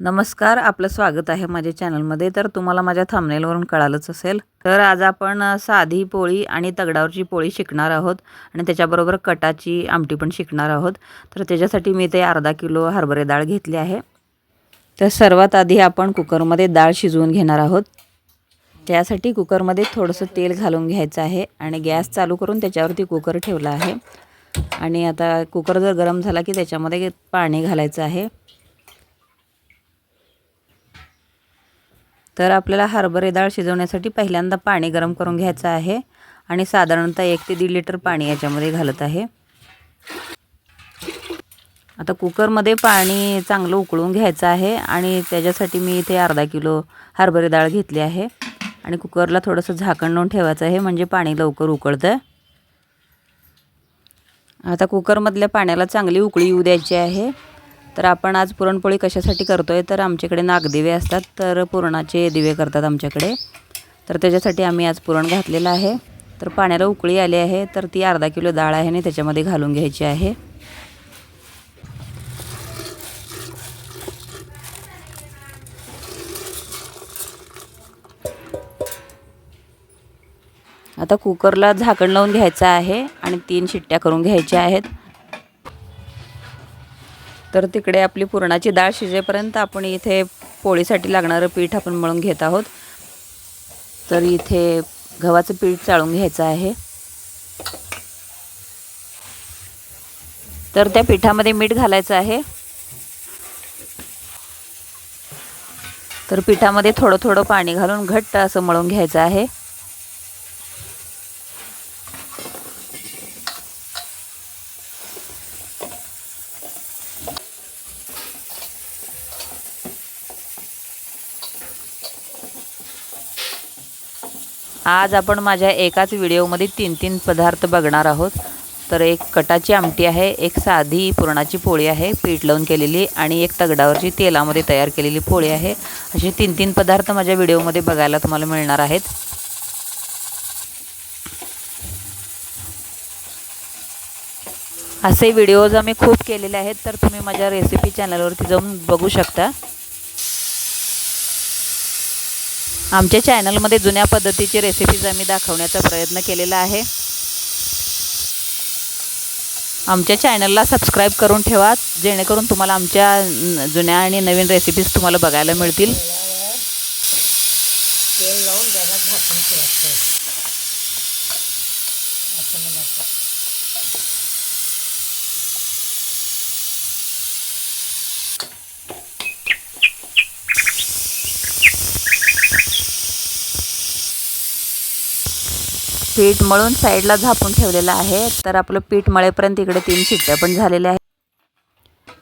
नमस्कार आपलं स्वागत आहे माझ्या चॅनलमध्ये. तर तुम्हाला माझ्या थंबनेलवरून कळालंच असेल. तर आज आपण साधी पोळी आणि तगडावरची पोळी शिकणार आहोत आणि त्याच्याबरोबर कटाची आमटी पण शिकणार आहोत. तर त्याच्यासाठी मी ते अर्धा किलो हरभरे डाळ घेतली आहे. तर सर्वात आधी आपण कुकरमध्ये डाळ शिजवून घेणार आहोत. त्यासाठी कुकरमध्ये थोडंसं तेल घालून घ्यायचं आहे आणि गॅस चालू करून त्याच्यावरती कुकर ठेवला आहे. आणि आता कुकर जर गरम झाला की त्याच्यामध्ये पाणी घालायचं आहे. तर आपल्याला हरभरे डाळ शिजवण्यासाठी पहिल्यांदा पाणी गरम करून घ्यायचं आहे आणि साधारणतः एक ते दीड लिटर पाणी याच्यामध्ये घालत आहे. आता कुकरमध्ये पाणी चांगलं उकळून घ्यायचं आहे आणि त्याच्यासाठी मी इथे अर्धा किलो हरभरे डाळ घेतली आहे. आणि कुकरला थोडंसं झाकण लावून ठेवायचं आहे म्हणजे पाणी लवकर उकळतं. आता कुकरमधल्या पाण्याला चांगली उकळी येऊ द्यायची आहे. तर आपण आज पुरणपोळी कशासाठी करतो आहे तर आमच्याकडे नागदिवे असतात तर पुरणाचे दिवे करतात आमच्याकडे. तर त्याच्यासाठी आम्ही आज पुरण घातलेलं आहे. तर पाण्याला उकळी आली आहे तर ती अर्धा किलो डाळ आहे आणि त्याच्यामध्ये घालून घ्यायची आहे. आता कुकरला झाकण लावून घ्यायचं आहे आणि तीन शिट्ट्या करून घ्यायच्या आहेत. तर तिकडे आपली पुरणाची डाळ शिजेपर्यंत आपण इथे पोळीसाठी लागणारं पीठ आपण मळून घेत आहोत. तर इथे गव्हाचं पीठ चाळून घ्यायचं आहे. तर त्या पिठामध्ये मीठ घालायचं आहे. तर पिठामध्ये थोडं थोडं पाणी घालून घट्ट असं मळून घ्यायचं आहे. आज आपण माझ्या एकाच व्हिडिओमध्ये तीन तीन पदार्थ बघणार आहोत. तर एक कटाची आमटी आहे एक साधी पुरणाची पोळी आहे पीठ लावून केलेली आणि एक तगडावरची तेलामध्ये तयार केलेली पोळी आहे. असे तीन तीन पदार्थ माझ्या व्हिडिओमध्ये बघायला तुम्हाला मिळणार आहेत. असे व्हिडिओज आम्ही खूप केलेले आहेत तर तुम्ही माझ्या रेसिपी चॅनलवरती जाऊन बघू शकता. आमच्या चॅनलमध्ये जुन्या पद्धतीची रेसिपीज आम्ही दाखवण्याचा प्रयत्न केलेला आहे. आमच्या चॅनलला सबस्क्राईब करून ठेवा जेणेकरून तुम्हाला आमच्या जुन्या आणि नवीन रेसिपीज तुम्हाला बघायला मिळतील. तेल लावून त्याला झाकून ठेवायचं असं म्हणायचं पीठ मळून साईडला झापून ठेवलेलं आहे. तर आपलं पीठ मळेपर्यंत इकडे तीन शिट्ट्या पण झालेल्या आहेत.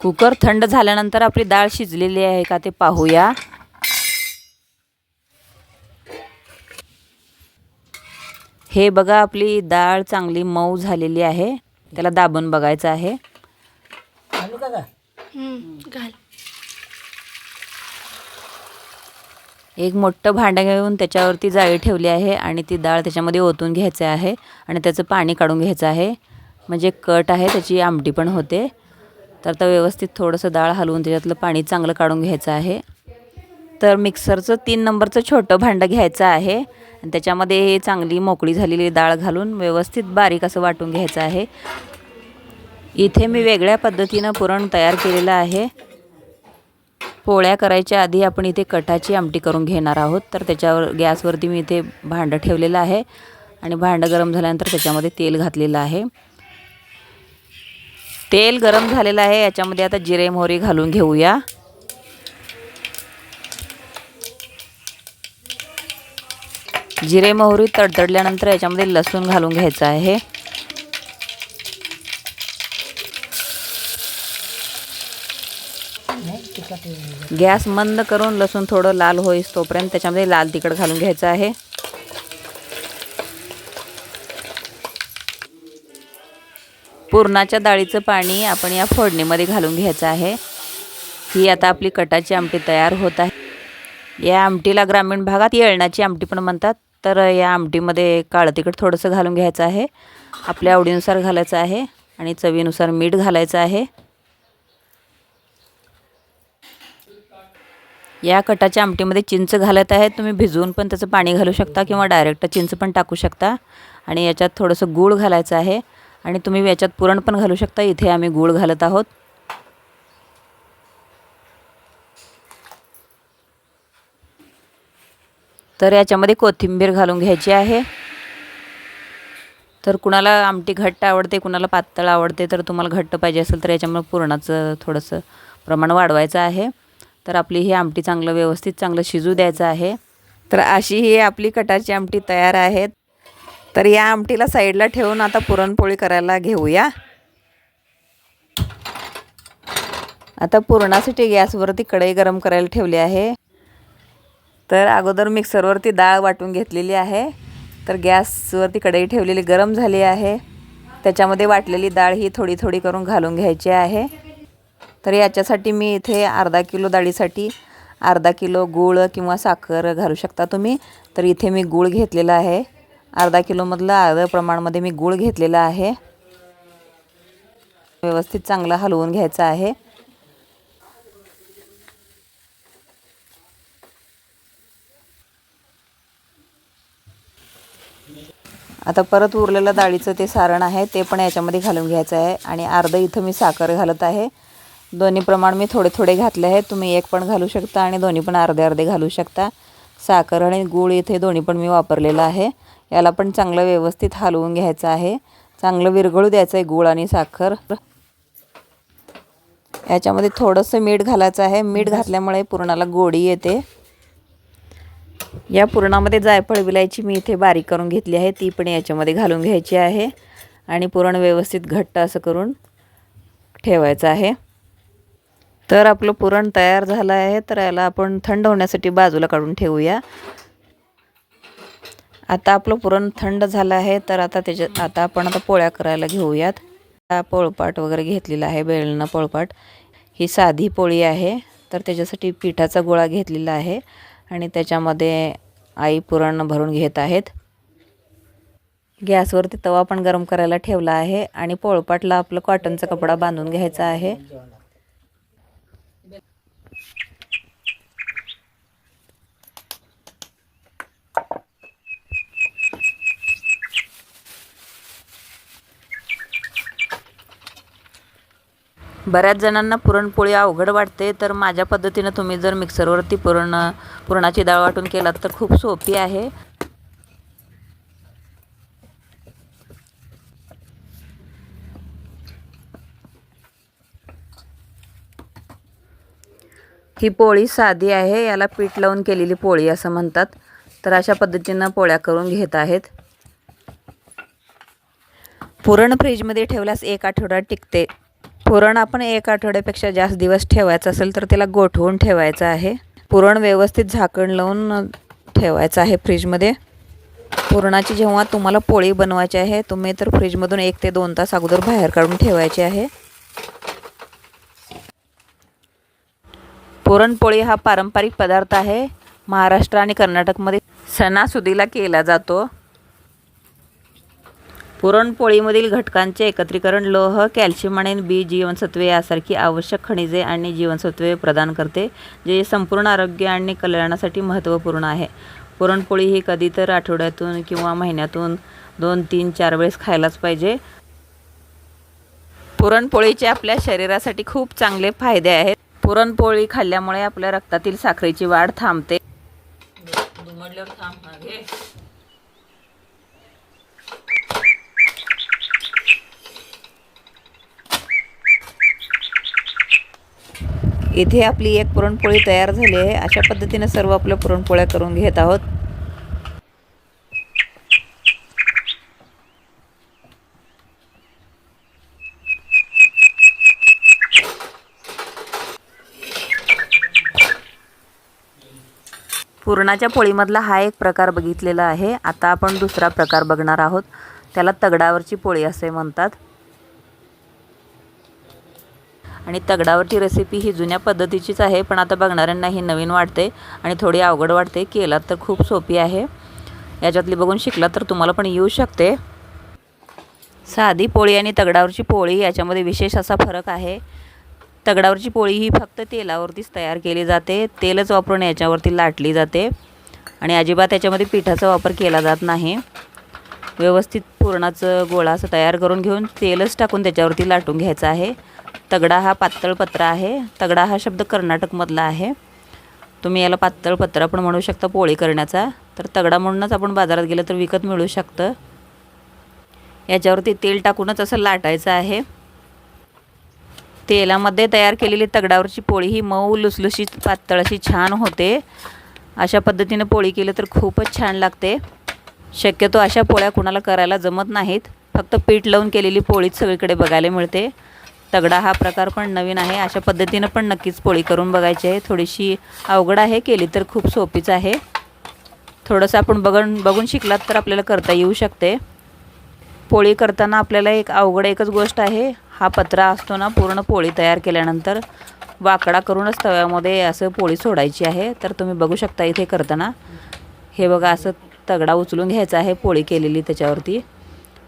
कुकर थंड झाल्यानंतर आपली डाळ शिजलेली आहे का ते पाहूया. हे बघा आपली डाळ चांगली मऊ झालेली आहे. त्याला दाबून बघायचं आहे. घालू का ग घाल एक मोठं भांडं घेऊन त्याच्यावरती जाळी ठेवली आहे आणि ती डाळ त्याच्यामध्ये ओतून घ्यायचं आहे आणि त्याचं पाणी काढून घ्यायचं आहे. म्हणजे कट आहे त्याची आमटी पण होते. तर आता व्यवस्थित थोडंसं डाळ हलवून त्याच्यातलं पाणी चांगलं काढून घ्यायचं आहे. तर मिक्सरचं तीन नंबरचं छोटं भांडं घ्यायचं आहे. आणि त्याच्यामध्ये हे चांगली मोकळी झालेली डाळ घालून व्यवस्थित बारीक असं वाटून घ्यायचं आहे. इथे मी वेगळ्या पद्धतीनं पुरण तयार केलेलं आहे. पोळ्या करायच्या आधी आपण इथे कटाची आमटी करून घेणार आहोत. तर त्याच्यावर गॅसवरती मी इथे भांडं ठेवलेलं आहे आणि भांडं गरम झाल्यानंतर त्याच्यामध्ये तेल घातलेलं आहे. तेल गरम झालेलं आहे याच्यामध्ये आता जिरे मोहरी घालून घेऊया. जिरे मोहरी तडतडल्यानंतर याच्यामध्ये लसूण घालून घ्यायचं आहे नाही तिखट येईल. म्हणजे? गॅस मंद करून लसूण थोडं लाल होईस तोपर्यंत त्याच्यामध्ये लाल तिखट घालून घ्यायचं आहे. पुरणाच्या डाळीचं पाणी आपण या फोडणीमध्ये घालून घ्यायचं आहे. ही आता आपली कटाची आमटी तयार होत आहे. या आमटीला ग्रामीण भागात येळणाची आमटी पण म्हणतात. तर या आमटीमध्ये काळं तिखट थोडंसं घालून घ्यायचं आहे. आपल्या आवडीनुसार घालायचं आहे आणि चवीनुसार मीठ घालायचं आहे. या कटाच्या आमटीमध्ये चिंच घालत आहे. तुम्ही भिजवून पण त्याचं पाणी घालू शकता किंवा डायरेक्ट चिंच पण टाकू शकता. आणि याच्यात थोडंसं गूळ घालायचं आहे. आणि तुम्ही याच्यात पुरण पण घालू शकता. इथे आम्ही गूळ घालत आहोत. तर याच्यामध्ये कोथिंबीर घालून घ्यायची आहे. तर कुणाला आमटी घट्ट आवडते कुणाला पातळ आवडते तर तुम्हाला घट्ट पाहिजे असेल तर याच्यामुळे पुरणाचं थोडंसं प्रमाण वाढवायचं आहे. तर आपली ही आमटी चांगलं व्यवस्थित चांगलं शिजू द्यायचं आहे. तर अशी ही आपली कटाची आमटी तयार आहे तर या आमटीला साईडला ठेवून आता पुरणपोळी करायला घेऊया. आता पुरणासाठी गॅसवरती कढई गरम करायला ठेवली आहे. तर अगोदर मिक्सरवरती डाळ वाटून घेतलेली आहे. तर गॅसवरती कढई ठेवलेली गरम झाली आहे. त्याच्यामध्ये वाटलेली डाळ ही थोडी थोडी करून घालून घ्यायची आहे. तर याच्यासाठी मी इथे अर्धा किलो डाळीसाठी अर्धा किलो गूळ किंवा साखर घालू शकता तुम्ही. तर इथे मी गूळ घेतलेला आहे. अर्धा किलोमधलं अर्ध्या प्रमाणामध्ये मी गूळ घेतलेला आहे. व्यवस्थित चांगला हलवून घ्यायचा आहे. आता परत उरलेलं डाळीचं ते सारण आहे ते पण याच्यामध्ये घालून घ्यायचं आहे. आणि अर्धं इथं मी साखर घालत आहे. दोन्ही प्रमाण मी थोडे थोडे घातले आहे तुम्ही एक पण घालू शकता आणि दोन्ही पण अर्धे अर्धे घालू शकता. साखर आणि गूळ इथे दोन्ही पण मी वापरलेलं आहे. याला पण चांगलं व्यवस्थित हलवून घ्यायचं आहे. चांगलं विरघळू द्यायचं आहे गूळ आणि साखर. याच्यामध्ये थोडंसं मीठ घालायचं आहे. मीठ घातल्यामुळे पुरणाला गोडी येते. या पुरणामध्ये जायफळ विलायची मी इथे बारीक करून घेतली आहे. ती पण याच्यामध्ये घालून घ्यायची आहे. आणि पुरण व्यवस्थित घट्ट असं करून ठेवायचं आहे. तर आपलं पुरण तयार झालं आहे तर याला आपण थंड होण्यासाठी बाजूला काढून ठेवूया. आता आपलं पुरण थंड झालं आहे तर आता त्याच्यात आता आपण आता पोळ्या करायला घेऊयात. पोळपाट वगैरे घेतलेला आहे बेळणं पोळपाट. ही साधी पोळी आहे तर त्याच्यासाठी पिठाचा गोळा घेतलेला आहे आणि त्याच्यामध्ये आई पुरण भरून घेत आहेत. गॅसवरती तवा पण गरम करायला ठेवला आहे आणि पोळपाटला आपलं कॉटनचा कपडा बांधून घ्यायचा आहे. बऱ्याच जणांना पुरणपोळी अवघड वाटते तर माझ्या पद्धतीनं तुम्ही जर मिक्सरवरती पुरण पुरणाची डाळ वाटून केलात तर खूप सोपी आहे. ही पोळी साधी आहे याला पीठ लावून केलेली पोळी असं म्हणतात तर अशा पद्धतीनं पोळ्या करून घेत आहेत. पुरण फ्रीजमध्ये ठेवल्यास एक आठवडा टिकते. पुरण आपण एक आठवड्यापेक्षा जास्त दिवस ठेवायचं असेल तर त्याला गोठवून ठेवायचं आहे. पुरण व्यवस्थित झाकण लावून ठेवायचं आहे फ्रीजमध्ये. पुरणाची जेव्हा तुम्हाला पोळी बनवायची आहे तुम्ही तर फ्रीजमधून एक ते दोन तास अगोदर बाहेर काढून ठेवायची आहे. पुरणपोळी हा पारंपरिक पदार्थ आहे. महाराष्ट्र आणि कर्नाटकमध्ये सणासुदीला केला जातो. पुरणपोळीमधील घटकांचे एकत्रीकरण लोह कॅल्शियम आणि बी जीवनसत्वे यासारखी आवश्यक खनिजे आणि जीवनसत्वे प्रदान करते जे संपूर्ण आरोग्य आणि कल्याणासाठी महत्त्वपूर्ण आहे. पुरणपोळी ही कधी तर आठवड्यातून किंवा महिन्यातून दोन तीन चार वेळेस खायलाच पाहिजे. पुरणपोळीचे आपल्या शरीरासाठी खूप चांगले फायदे आहेत. पुरणपोळी खाल्ल्यामुळे आपल्या रक्तातील साखरेची वाढ थांबते. इथे आपली एक पुरणपोळी तयार झाली आहे. अशा पद्धतीने सर्व आपल्या पुरणपोळ्या करून घेत आहोत. पुरणाच्या पोळीमधला हा एक प्रकार बघितलेला आहे. आता आपण दुसरा प्रकार बघणार आहोत. त्याला तगडावरची पोळी असे म्हणतात. आणि तगडावरची रेसिपी ही जुन्या पद्धतीचीच आहे पण आता बघणाऱ्यांना ही नवीन वाटते आणि थोडी अवघड वाटते. केलात तर खूप सोपी आहे. याच्यातली बघून शिकलात तर तुम्हाला पण येऊ शकते. साधी पोळी आणि तगडावरची पोळी याच्यामध्ये विशेष असा फरक आहे. तगडावरची पोळी ही फक्त तेलावरतीच तयार केली जाते. तेलच वापरून याच्यावरती लाटली जाते. आणि अजिबात याच्यामध्ये पिठाचा वापर केला जात नाही. व्यवस्थित पुरणाचं गोळा असं तयार करून घेऊन तेलच टाकून त्याच्यावरती लाटून घ्यायचं आहे. तगडा हा पातळ पत्रा आहे. तगडा हा शब्द कर्नाटकमधला आहे. तुम्ही याला पातळ पत्रा पण म्हणू शकता पोळी करण्याचा. तर तगडा म्हणूनच आपण बाजारात गेलं तर विकत मिळू शकतं. याच्यावरती तेल टाकूनच असं लाटायचं आहे. तेलामध्ये तयार केलेली तगडावरची पोळी ही मऊ लुसलुशीत पातळ अशी छान होते. अशा पद्धतीनं पोळी केलं तर खूपच छान लागते. शक्यतो अशा पोळ्या कुणाला करायला जमत नाहीत. फक्त पीठ लावून केलेली पोळीच सगळीकडे बघायला मिळते. तगडा हा प्रकार पण नवीन आहे. अशा पद्धतीनं पण नक्कीच पोळी करून बघायची आहे. थोडीशी अवघड आहे केली तर खूप सोपीच आहे. थोडंसं आपण बघून बघून शिकलात तर आपल्याला करता येऊ शकते. पोळी करताना आपल्याला एक अवघड एकच गोष्ट आहे. हा पत्रा असतो ना पूर्ण पोळी तयार केल्यानंतर वाकडा करूनच तव्यामध्ये असं पोळी सोडायची आहे. तर तुम्ही बघू शकता इथे करताना. हे बघा असं तगडा उचलून घ्यायचा आहे पोळी केलेली त्याच्यावरती.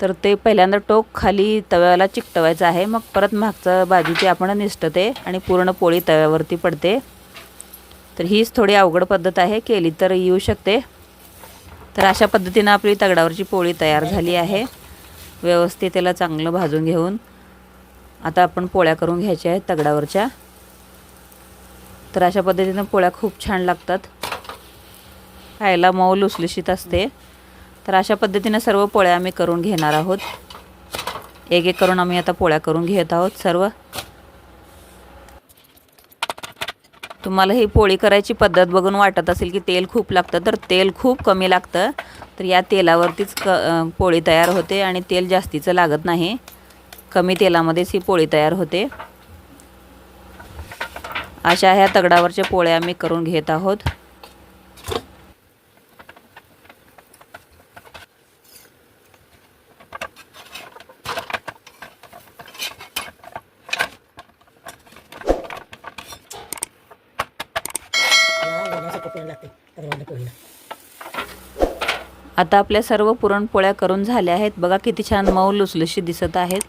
तर ते पहिल्यांदा टोक खाली तव्याला चिकटवायचं आहे. मग परत मागचं भाजीची आपण निसटते आणि पूर्ण पोळी तव्यावरती पडते. तर हीच थोडी अवघड पद्धत आहे. केली तर येऊ शकते. तर अशा पद्धतीनं आपली तगडावरची पोळी तयार झाली आहे. व्यवस्थित त्याला चांगलं भाजून घेऊन आता आपण पोळ्या करून घ्यायच्या आहेत तगडावरच्या. तर अशा पद्धतीनं पोळ्या खूप छान लागतात. खायला मऊ लुसलुशीत असते. तर अशा पद्धतीनं सर्व पोळ्या आम्ही करून घेणार आहोत. एक एक करून आम्ही आता पोळ्या करून घेत आहोत सर्व. तुम्हाला ही पोळी करायची पद्धत बघून वाटत असेल की तेल खूप लागतं तर तेल खूप कमी लागतं. तर या तेलावरतीच क पोळी तयार होते आणि तेल जास्तीचं लागत नाही. कमी तेलामध्येच ही पोळी तयार होते. अशा ह्या तगडावरच्या पोळ्या आम्ही करून घेत आहोत या घेण्यासाठी पोळी लागते तगड्याला पोळीला आता आपल्या सर्व पुरणपोळ्या करून झाल्या आहेत. बघा किती छान मऊ लुसलुशी दिसत आहेत.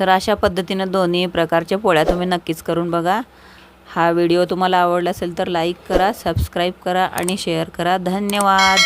तर अशा पद्धतीनं दोन्ही प्रकारच्या पोळ्या तुम्ही नक्कीच करून बघा. हा व्हिडिओ तुम्हाला आवडला असेल तर लाईक करा सबस्क्राईब करा आणि शेअर करा. धन्यवाद!